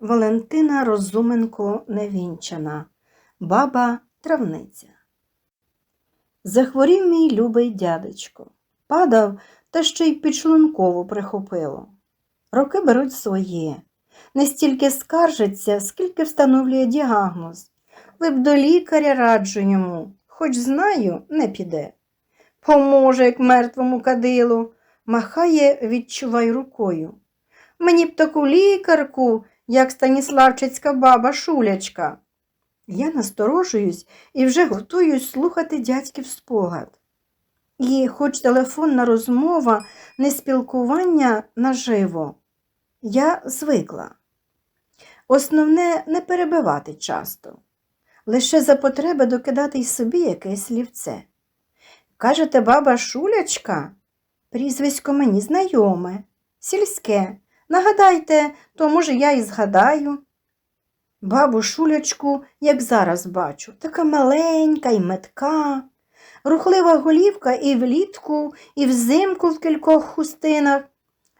Валентина Розуменко невінчана, баба травниця. Захворів мій любий дядечко. Падав та ще й підшлункову прихопило. Роки беруть своє. Не стільки скаржиться, скільки встановлює діагноз. Ви б до лікаря раджу йому, хоч знаю, не піде. Поможе, як мертвому кадилу, махає, відчувай рукою. Мені б таку лікарку, як Станіславчицька баба Шулячка. Я насторожуюсь і вже готуюсь слухати дядьків спогад. І хоч телефонна розмова, не спілкування наживо, я звикла. Основне не перебивати часто, лише за потреби докидати й собі якесь слівце. Кажете, баба Шулячка? Прізвисько мені знайоме, сільське. Нагадайте, то, може, я і згадаю. Бабу Шулячку, як зараз бачу, така маленька і метка, рухлива голівка і влітку, і взимку в кількох хустинах,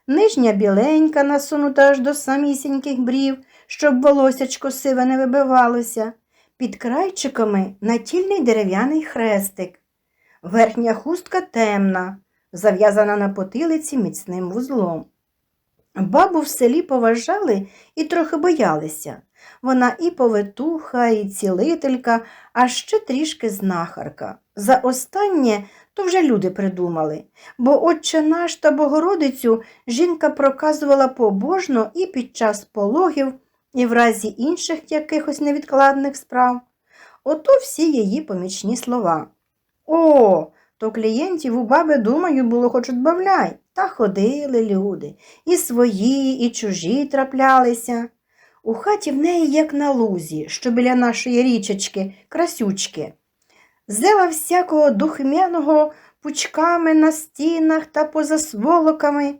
нижня біленька, насунута аж до самісіньких брів, щоб волосячко сиве не вибивалося, під крайчиками натільний дерев'яний хрестик, верхня хустка темна, зав'язана на потилиці міцним вузлом. Бабу в селі поважали і трохи боялися. Вона і повитуха, і цілителька, а ще трішки знахарка. За останнє то вже люди придумали, бо отче наш та Богородицю жінка проказувала побожно і під час пологів, і в разі інших якихось невідкладних справ. Ото всі її помічні слова. О, то клієнтів у баби, думаю, було хоч отбавляй. Та ходили люди, і свої, і чужі траплялися. У хаті в неї, як на лузі, що біля нашої річечки, красючки. Зева всякого духмяного пучками на стінах та поза сволоками,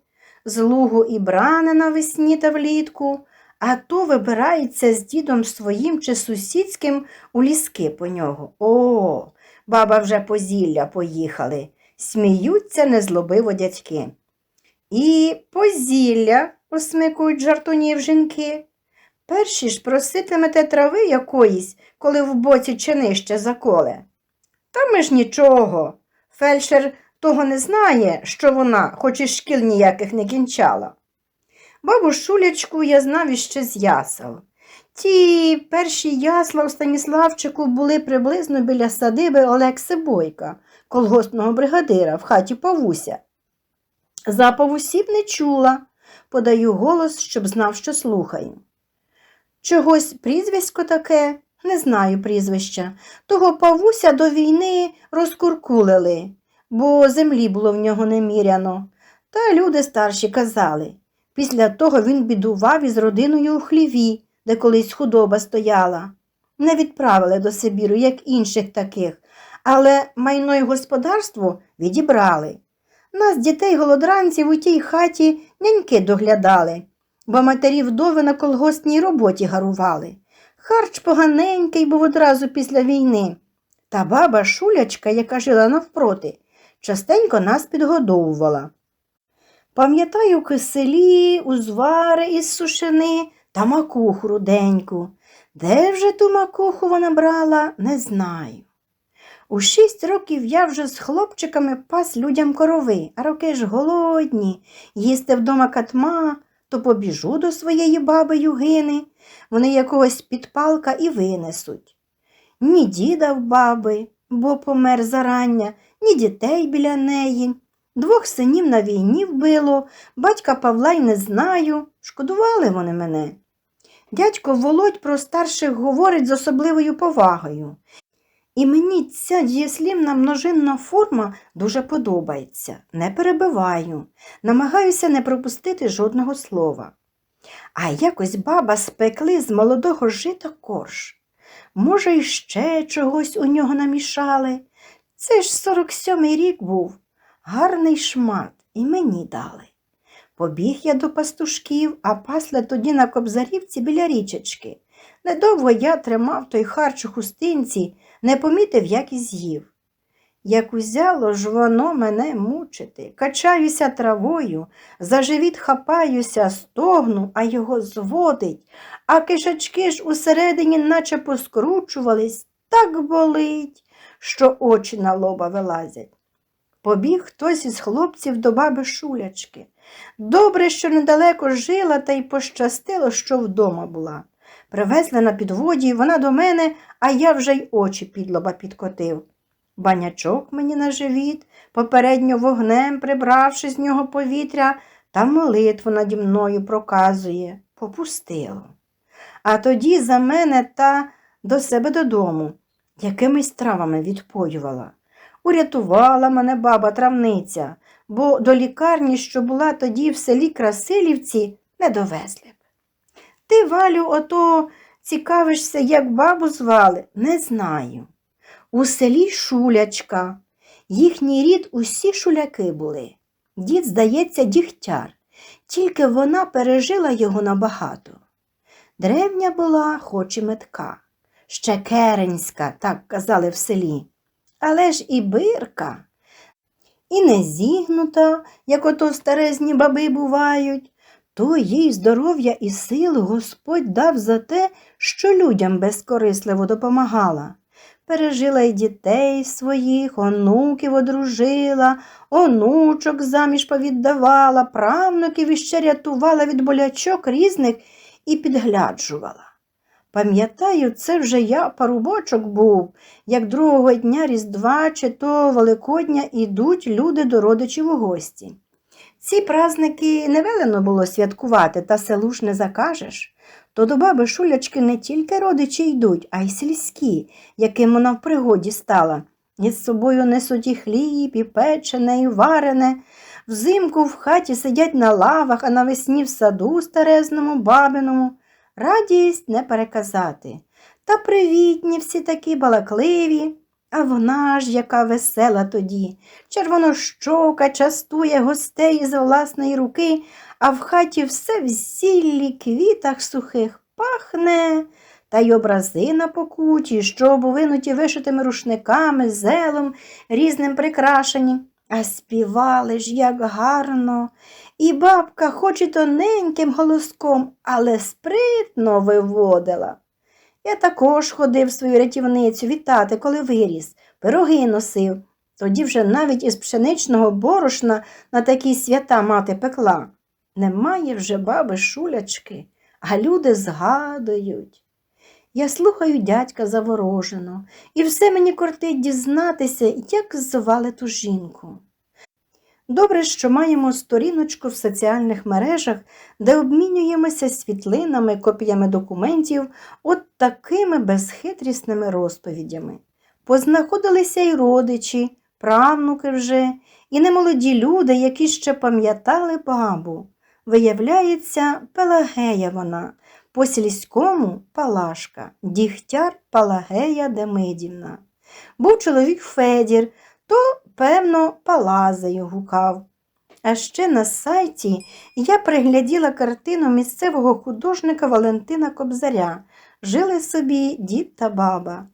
з лугу і брани навесні та влітку, а то вибирається з дідом своїм чи сусідським у ліски по нього. О, баба вже по зілля поїхали. Сміються незлобиво дядьки. І позілля, осмикують жартунів жінки. Перші ж проситимете трави якоїсь, коли в боці чинище заколе. Та ми ж нічого. Фельдшер того не знає, що вона, хоч і шкіл ніяких не кінчала. Бабу Шулячку я знав іще з ясел. Ті перші ясла у Станіславчику були приблизно біля садиби Олекси Бойка, колгоспного бригадира в хаті Павуся. За Павусів не чула, подаю голос, щоб знав, що слухаю. Чогось прізвисько таке, не знаю прізвища. Того Павуся до війни розкуркулили, бо землі було в нього неміряно. Та люди старші казали. Після того він бідував із родиною у хліві, де колись худоба стояла. Не відправили до Сибіру, як інших таких, але майно й господарство відібрали. Нас, дітей голодранців, у тій хаті няньки доглядали, бо матері вдови на колгоспній роботі гарували. Харч поганенький був одразу після війни. Та баба Шулячка, яка жила навпроти, частенько нас підгодовувала. Пам'ятаю киселі, узвари із сушини та макуху руденьку. Де вже ту макуху вона брала, не знаю. У шість років я вже з хлопчиками пас людям корови, а роки ж голодні, їсти вдома катма, то побіжу до своєї баби Югини, вони якогось підпалка і винесуть. Ні діда в баби, бо помер зарання, ні дітей біля неї. Двох синів на війні вбило, батька Павла й не знаю. Шкодували вони мене. Дядько Володь про старших говорить з особливою повагою. І мені ця дієслівна множинна форма дуже подобається. Не перебиваю, намагаюся не пропустити жодного слова. А якось баба спекли з молодого жита корж. Може, іще чогось у нього намішали. Це ж 47-й рік був. Гарний шмат і мені дали. Побіг я до пастушків, а пасли тоді на кобзарівці біля річечки. Недовго я тримав той харч у хустинці, не помітив, як і з'їв. Як узяло ж воно мене мучити, качаюся травою, за живіт хапаюся, стогну, а його зводить, а кишачки ж усередині наче поскручувались, так болить, що очі на лоба вилазять. Побіг хтось із хлопців до баби шулячки. Добре, що недалеко жила, та й пощастило, що вдома була. Привезли на підводі, вона до мене, а я вже й очі під лоба підкотив. Банячок мені на живіт, попередньо вогнем, прибравши з нього повітря, та молитву наді мною проказує, попустило. А тоді за мене та до себе додому, якимись травами відпоювала. Урятувала мене баба травниця, бо до лікарні, що була тоді в селі Красилівці, не довезли б. Ти, Валю, ото цікавишся, як бабу звали, не знаю. У селі Шулячка. Їхній рід усі шуляки були. Дід, здається, дігтяр, тільки вона пережила його набагато. Древня була, хоч і метка, ще керенська, так казали в селі, але ж і бирка. І не зігнута, як ото старезні баби бувають, то їй здоров'я і сил Господь дав за те, що людям безкорисливо допомагала. Пережила й дітей своїх, онуків одружила, онучок заміж повіддавала, правнуків іще рятувала від болячок різних і підгляджувала. Пам'ятаю, це вже я парубочок був, як другого дня Різдва чи то Великодня ідуть люди до родичів у гості. Ці праздники не велено було святкувати, та селу ж не закажеш. То до баби Шулячки не тільки родичі йдуть, а й сільські, яким вона в пригоді стала. Із собою несуть і хліб, і печене, і варене. Взимку в хаті сидять на лавах, а навесні в саду старезному, бабиному. Радість не переказати. Та привітні всі такі балакливі. А вона ж яка весела тоді. Червонощока частує гостей із власної руки, а в хаті все в зіллі, квітах сухих пахне, та й образи на покуті, що обвинуті вишитими рушниками, зелом, різним прикрашені. А співали ж як гарно. І бабка, хоч і тоненьким голоском, але спритно виводила. Я також ходив свою рятівницю вітати, коли виріс, пироги носив. Тоді вже навіть із пшеничного борошна на такі свята мати пекла. Немає вже баби шулячки, а люди згадують. Я слухаю дядька заворожено, і все мені кортить дізнатися, як звали ту жінку. Добре, що маємо сторіночку в соціальних мережах, де обмінюємося світлинами, копіями документів, от такими безхитрісними розповідями. Познаходилися й родичі, правнуки вже, і немолоді люди, які ще пам'ятали бабу. Виявляється, Пелагея вона, по сільському Палашка, дігтяр Палагея Демидівна. Був чоловік Федір, то, певно, Палазею гукав. А ще на сайті я пригляділа картину місцевого художника Валентина Кобзаря. Жили собі дід та баба.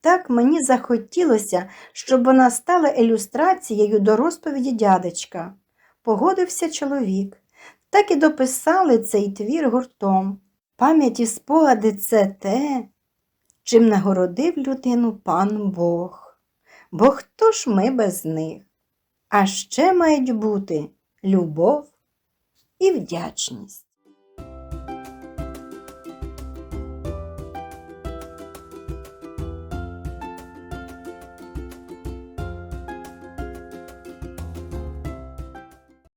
Так мені захотілося, щоб вона стала ілюстрацією до розповіді дядечка. Погодився чоловік. Так і дописали цей твір гуртом. Пам'ять і спогади це те, чим нагородив людину пан Бог. Бо хто ж ми без них? А ще мають бути любов і вдячність.